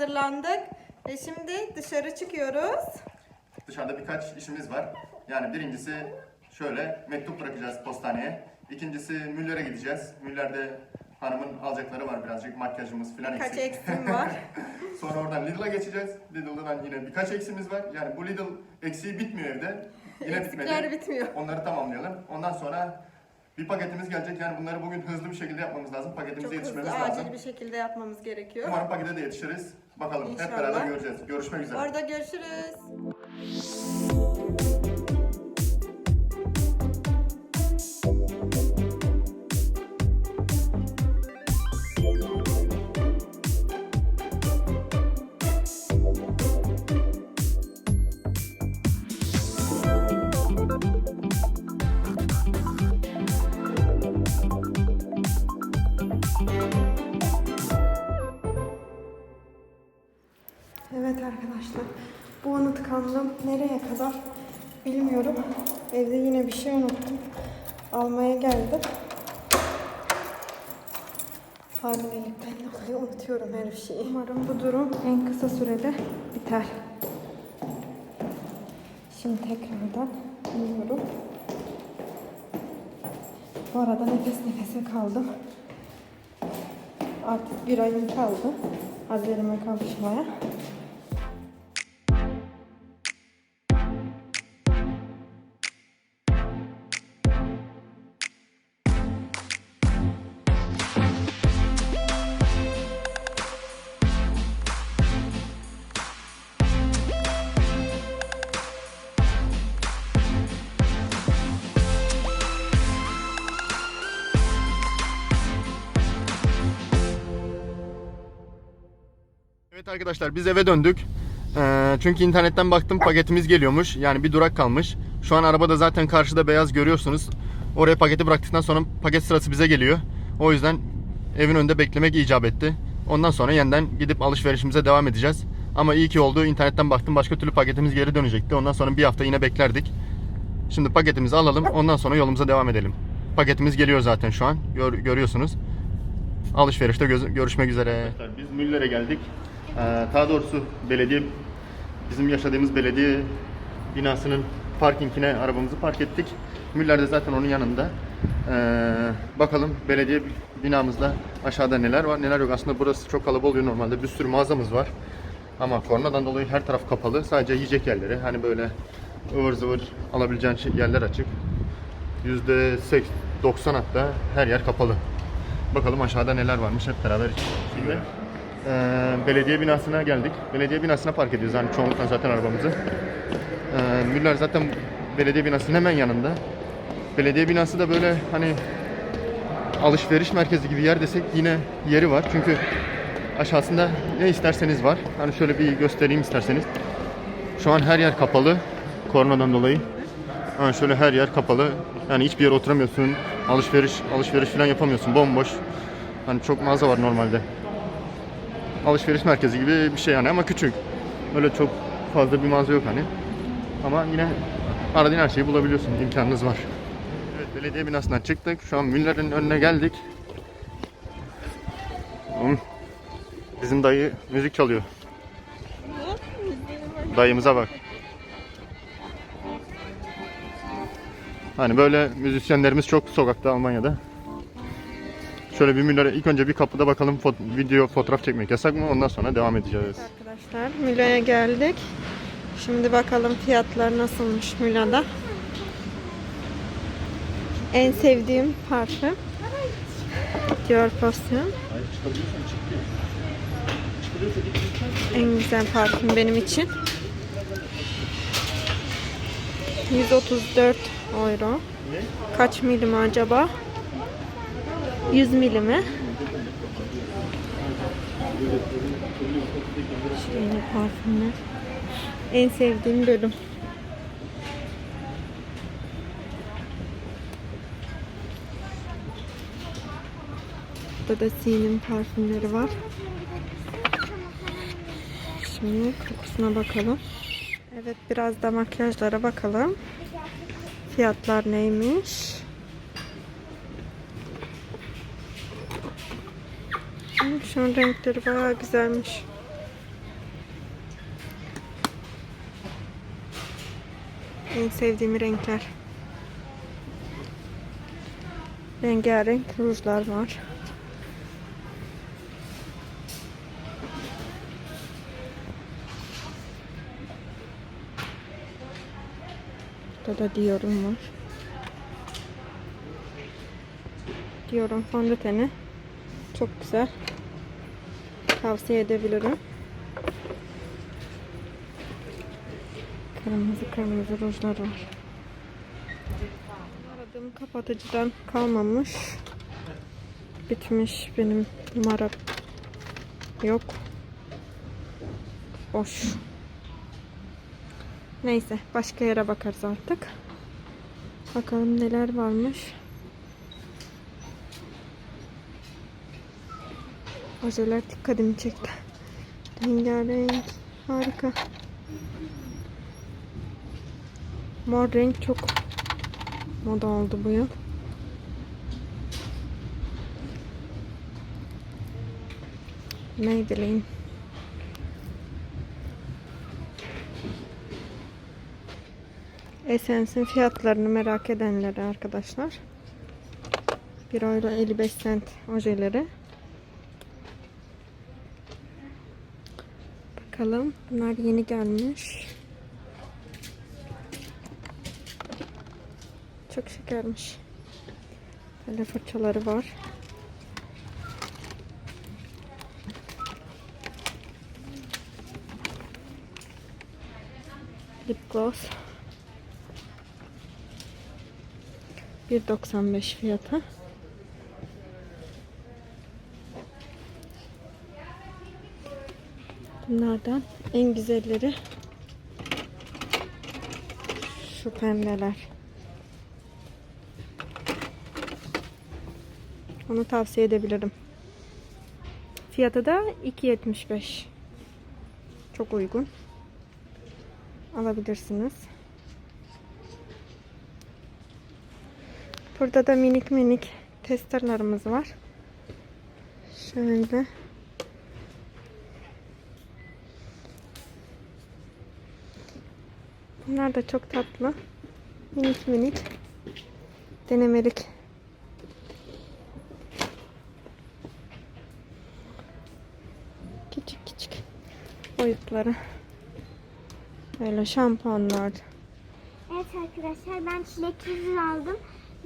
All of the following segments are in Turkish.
hazırlandık ve şimdi dışarı çıkıyoruz. Dışarıda birkaç işimiz var. Yani birincisi şöyle mektup bırakacağız postaneye. İkincisi Müller'e gideceğiz. Müller'de hanımın alacakları var birazcık makyajımız falan Kaç eksik. eksim var? Sonra oradan Lidl'a geçeceğiz. Lidl'dan yine birkaç eksimiz var. Yani bu Lidl eksiği bitmiyor evde. Yine Eksikler bitmedi. bitmiyor. Onları tamamlayalım. Ondan sonra bir paketimiz gelecek. Yani bunları bugün hızlı bir şekilde yapmamız lazım. Paketimize Çok hızlı, yetişmemiz lazım. acil bir şekilde yapmamız gerekiyor. Umarım pakete de yetişiriz. Bakalım hep İnşallah. beraber göreceğiz. Görüşmek üzere. Orada görüşürüz. Almaya geldim. Hamilelikten dolayı unutuyorum her şeyi. Umarım bu durum en kısa sürede biter. Şimdi tekrardan iniyorum. Bu arada nefes nefese kaldım. Artık bir ayım kaldı. Hazırıma kavuşmaya. Arkadaşlar biz eve döndük. Ee, çünkü internetten baktım paketimiz geliyormuş. Yani bir durak kalmış. Şu an arabada zaten karşıda beyaz görüyorsunuz. Oraya paketi bıraktıktan sonra paket sırası bize geliyor. O yüzden evin önünde beklemek icap etti. Ondan sonra yeniden gidip alışverişimize devam edeceğiz. Ama iyi ki oldu. internetten baktım başka türlü paketimiz geri dönecekti. Ondan sonra bir hafta yine beklerdik. Şimdi paketimizi alalım. Ondan sonra yolumuza devam edelim. Paketimiz geliyor zaten şu an. Gör- görüyorsunuz. Alışverişte göz- görüşmek üzere. Biz Müller'e geldik. Ee, daha doğrusu belediye bizim yaşadığımız belediye binasının parkingine arabamızı park ettik. Müller de zaten onun yanında. Ee, bakalım belediye binamızda aşağıda neler var neler yok. Aslında burası çok kalabalık oluyor normalde. Bir sürü mağazamız var. Ama koronadan dolayı her taraf kapalı. Sadece yiyecek yerleri hani böyle ıvır zıvır alabileceğin şey- yerler açık. %90 hatta her yer kapalı. Bakalım aşağıda neler varmış hep beraber şimdi eee, belediye binasına geldik. Belediye binasına park ediyoruz yani çoğunlukla zaten arabamızı. Eee Müller zaten belediye binasının hemen yanında. Belediye binası da böyle hani alışveriş merkezi gibi yer desek yine yeri var. Çünkü aşağısında ne isterseniz var. Hani şöyle bir göstereyim isterseniz. Şu an her yer kapalı koronadan dolayı. Ha, şöyle her yer kapalı. Yani hiçbir yere oturamıyorsun. Alışveriş alışveriş falan yapamıyorsun. Bomboş. Hani çok mağaza var normalde. Alışveriş merkezi gibi bir şey yani ama küçük. Öyle çok fazla bir mağaza yok hani. Ama yine aradığın her şeyi bulabiliyorsun. imkanınız var. Evet belediye binasından çıktık. Şu an Müller'in önüne geldik. Hmm. Bizim dayı müzik çalıyor. Dayımıza bak. Hani böyle müzisyenlerimiz çok sokakta Almanya'da. Şöyle bir Müller'e ilk önce bir kapıda bakalım fo- video fotoğraf çekmek yasak mı ondan sonra devam edeceğiz. Arkadaşlar Mila'ya geldik. Şimdi bakalım fiyatlar nasılmış Mila'da. En sevdiğim parfüm. Dior Passion. En güzel parfüm benim için. 134 euro. Kaç milim acaba? 100 milimi. Şöyle parfümler. En sevdiğim bölüm. Burada da Sin'in parfümleri var. Şimdi kokusuna bakalım. Evet biraz da makyajlara bakalım. Fiyatlar neymiş? Hı, Şu an renkleri bayağı güzelmiş. En sevdiğim renkler. Rengarenk rujlar var. Burada da Dior'um var. Dior'un fondöteni çok güzel. Tavsiye edebilirim. Kırmızı kırmızı rujlar var. Aradığım kapatıcıdan kalmamış. Bitmiş benim numara yok. Boş. Neyse başka yere bakarız artık. Bakalım neler varmış. Ojeler dikkatimi çekti. Rengarenk. Harika. Mor renk çok moda oldu bu yıl. Maybelline. Essence'in fiyatlarını merak edenlere arkadaşlar. 1 euro 55 cent ojeleri. Bakalım. Bunlar yeni gelmiş. Çok şekermiş. Böyle fırçaları var. Lip gloss. 1.95 fiyatı. Bunlardan en güzelleri şu pembeler. Onu tavsiye edebilirim. Fiyatı da 2.75. Çok uygun. Alabilirsiniz. Burada da minik minik testerlarımız var. Şöyle. Bunlar da çok tatlı. Minik minik. Denemelik. Küçük küçük boyutları. Böyle şampuanlar. Evet arkadaşlar ben çilekli rüz aldım.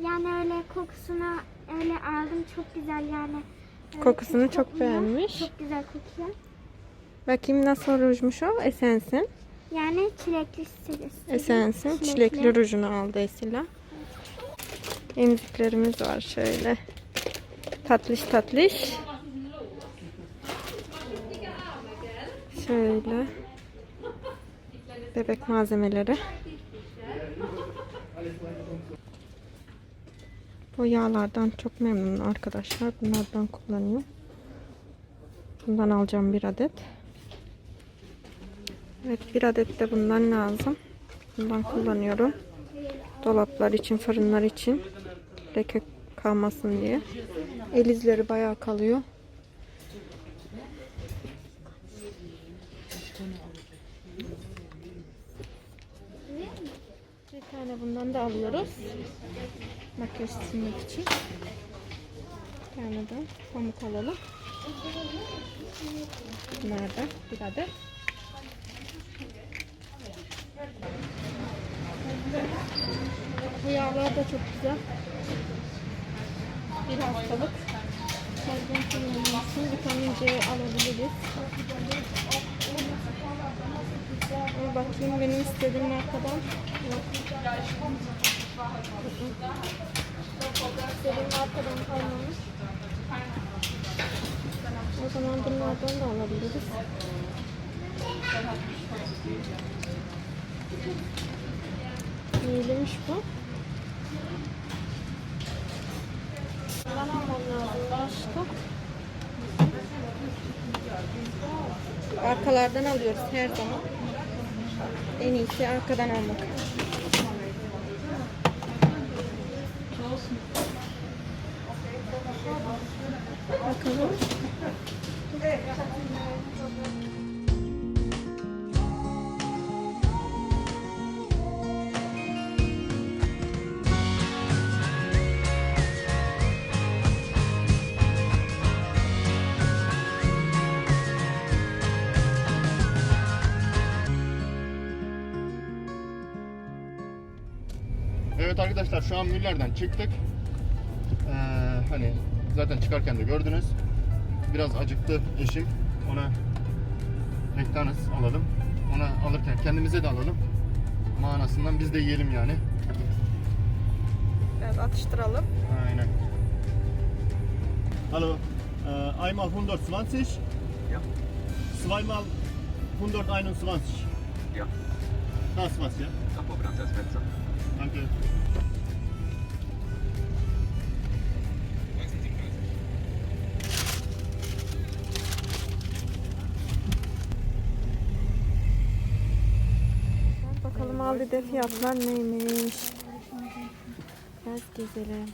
Yani öyle kokusunu öyle aldım. Çok güzel yani. Öyle Kokusunu çok kokmuyor. beğenmiş. Çok güzel kokuyor. Bakayım nasıl rujmuş o? Essence'in. Yani çilekli serisi. Essence'in çilekli rujunu aldı Esila. Emziklerimiz var şöyle. Tatlış tatlış. Şöyle. Bebek malzemeleri. Bu yağlardan çok memnunum arkadaşlar. Bunlardan kullanıyor. Bundan alacağım bir adet. Evet bir adet de bundan lazım. Bundan kullanıyorum. Dolaplar için, fırınlar için leke kalmasın diye. El izleri bayağı kalıyor. Bir tane bundan da alıyoruz. Makyaj silmek için. Bir tane de pamuk alalım. Bunlar bir adet. Bu yağlar da çok güzel. Bir hastalık. Her gün kullanılması vitamin C alabiliriz. Bakayım benim istediğim markadan yok. O zaman bunlardan da alabiliriz. Neylemiş bu? Arkalardan alıyoruz her zaman. En iyisi arkadan almak. Evet arkadaşlar şu an Müller'den çıktık. Ee, hani zaten çıkarken de gördünüz. Biraz acıktı eşim. Ona McDonald's alalım. Ona alırken kendimize de alalım. Manasından biz de yiyelim yani. Biraz atıştıralım. Aynen. Hallo, äh, einmal 120. Ja. Zweimal 121. Ja, Das was, ja? da pobram das Fenster. Danke. Bakalım Aldi'de fiyatlar neymiş. Biraz gezelim.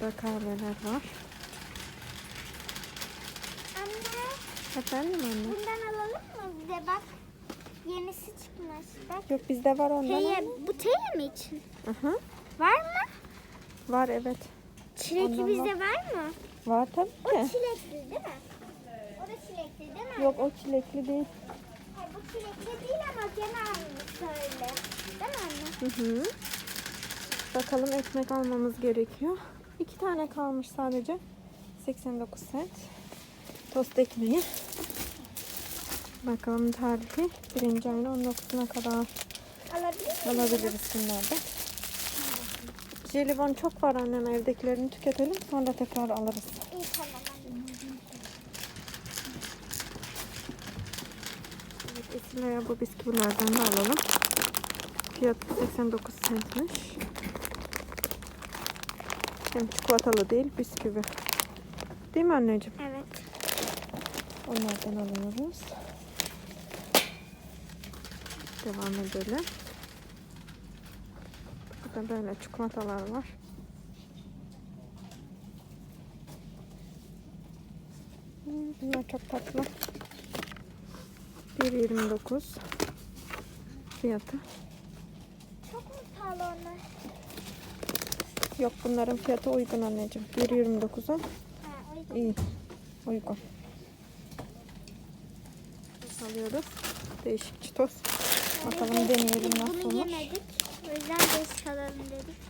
Burada kahveler var. Anne Efendim anne? bundan alalım mı? Bir de bak yenisi çıkmış. Bak. Yok bizde var ondan. Teye, bu teye mi için? Aha, Var mı? var evet. Çilekli Ondan bizde var mı? Var tabii O ki. çilekli değil mi? O da çilekli değil mi? Yok o çilekli değil. Hayır, bu çilekli değil ama gene aynı öyle. Değil mi anne? Hı hı. Bakalım ekmek almamız gerekiyor. İki tane kalmış sadece. 89 cent. Tost ekmeği. Bakalım tarihi birinci ayın 19'una kadar alabiliriz bunlardan. Jelibon çok var annem evdekilerini tüketelim sonra tekrar alırız. İyi tamam anne. Evet, Esile'ye bu bisküvilerden de alalım. Fiyatı 89 centmiş. Hem çikolatalı değil bisküvi. Değil mi anneciğim? Evet. Onlardan alıyoruz. Devam edelim. Burada böyle çikolatalar var. Bunlar çok tatlı. 1.29 fiyatı. Çok mu pahalı onlar? Yok bunların fiyatı uygun anneciğim. 1.29'a Ha, o yüzden. iyi. Uygun. Alıyoruz. Değişik çitos. Bakalım deneyelim Bunu nasılmış. yemedik. O yüzden beş kalalım dedik.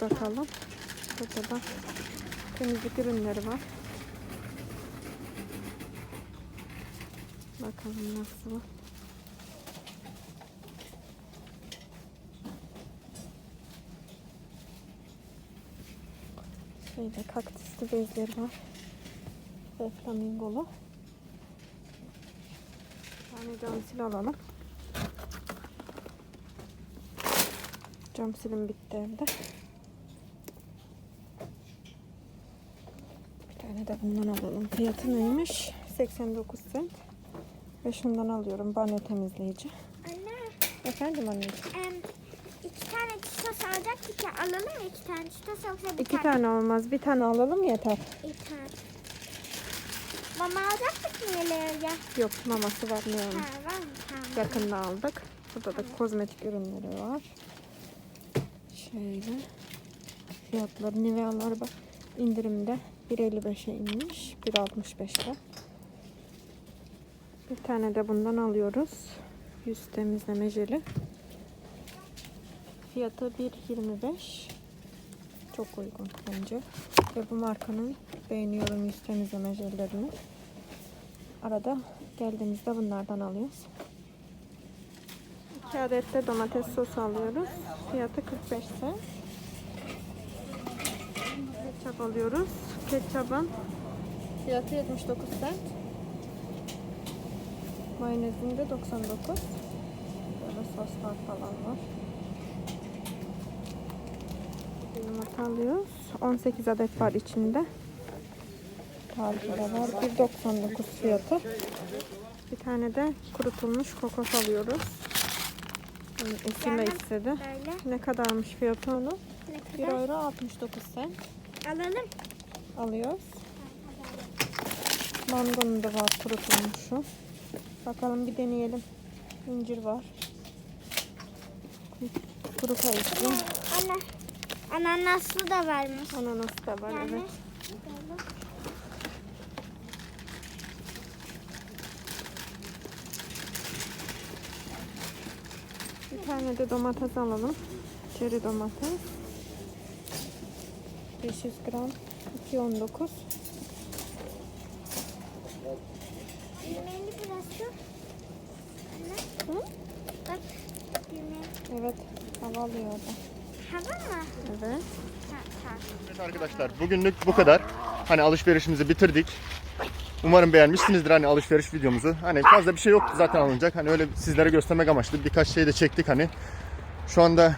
Bakalım. Burada da temizlik ürünleri var. Bakalım nasıl. Şöyle kaktüslü bezleri var. Ve flamingolu. Tane cam sil alalım. Cam silim bitti evde. Bir tane de bundan alalım. Fiyatı neymiş? 89 cent. Ve şundan alıyorum. Banyo temizleyici. Anne, Efendim anneciğim. em, iki tane çitos alacaktık ya. Alalım mı iki tane çitos yoksa bir İki tane olmaz. Bir tane alalım yeter. İki tane. Mama alacaktık Yele'ye? Yok maması var mı? Tamam. Yakında aldık. Burada da kozmetik ürünleri var. Şöyle. Fiyatları Nivea'lar bak indirimde. 1.55'e inmiş. 1.65'te. Bir tane de bundan alıyoruz. Yüz temizleme jeli. Fiyatı 1.25. Çok uygun bence. Ve bu markanın beğeniyorum yüz temizleme jellerini. Arada geldiğimizde bunlardan alıyoruz. 2 adet de domates sosu alıyoruz. Fiyatı 45 cent. Ketçap alıyoruz. Ketçapın fiyatı 79 cent. Mayonezin de 99. Böyle soslar falan var. Yumurta alıyoruz. 18 adet var içinde. Tarifi de var. 1.99 fiyatı. Bir tane de kurutulmuş kokos alıyoruz. Geldim. istedi. Böyle. Ne kadarmış fiyatı onun? Ne 1 euro 69 cent. Alalım. Alıyoruz. Mangonun da var kurutulmuşu. Bakalım bir deneyelim. İncir var. Kuru kayısı. Ana, ananaslı da varmış. Ananas da var Yani evet. Bir tane de domates alalım. Çeri domates. 500 gram. 2.19. düğmeli burası. Anne. Hı? Bak düğme. Evet. Hava alıyor orada. Hava mı? Evet. Ha, ha. Evet arkadaşlar bugünlük bu kadar. Hani alışverişimizi bitirdik. Umarım beğenmişsinizdir hani alışveriş videomuzu. Hani fazla bir şey yoktu zaten alınacak. Hani öyle sizlere göstermek amaçlı birkaç şey de çektik hani. Şu anda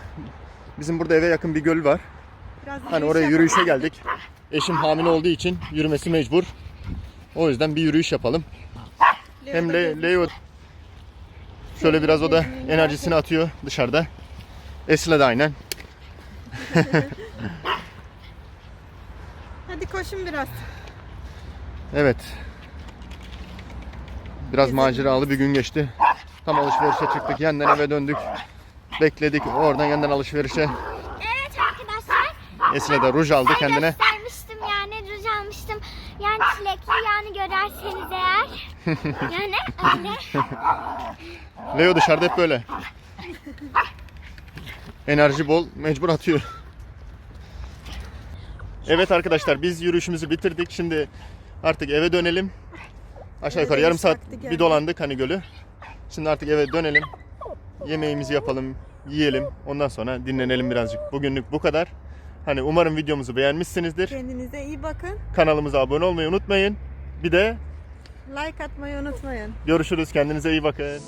bizim burada eve yakın bir göl var. Biraz Hani oraya yürüyüşe geldik. Eşim hamile olduğu için yürümesi mecbur. O yüzden bir yürüyüş yapalım. Hem Le Leo şöyle biraz o da enerjisini atıyor dışarıda. Esra da aynen. Hadi koşun biraz. Evet. Biraz maceralı bir gün geçti. Tam alışverişe çıktık. Yeniden eve döndük. Bekledik. Oradan yeniden alışverişe. Evet arkadaşlar. Esra da ruj aldı kendine. Göstermiştim yani ruj almıştım. Yani çilekli yani görerseniz eğer. yani öyle. Leo dışarıda hep böyle. Enerji bol. Mecbur atıyor. Evet arkadaşlar biz yürüyüşümüzü bitirdik. Şimdi artık eve dönelim. Aşağı yukarı yarım saat bir dolandık hani gölü. Şimdi artık eve dönelim. Yemeğimizi yapalım, yiyelim. Ondan sonra dinlenelim birazcık. Bugünlük bu kadar. Hani umarım videomuzu beğenmişsinizdir. Kendinize iyi bakın. Kanalımıza abone olmayı unutmayın. Bir de Like atmayı unutmayın. görüşürüz. Kendinize iyi bakın.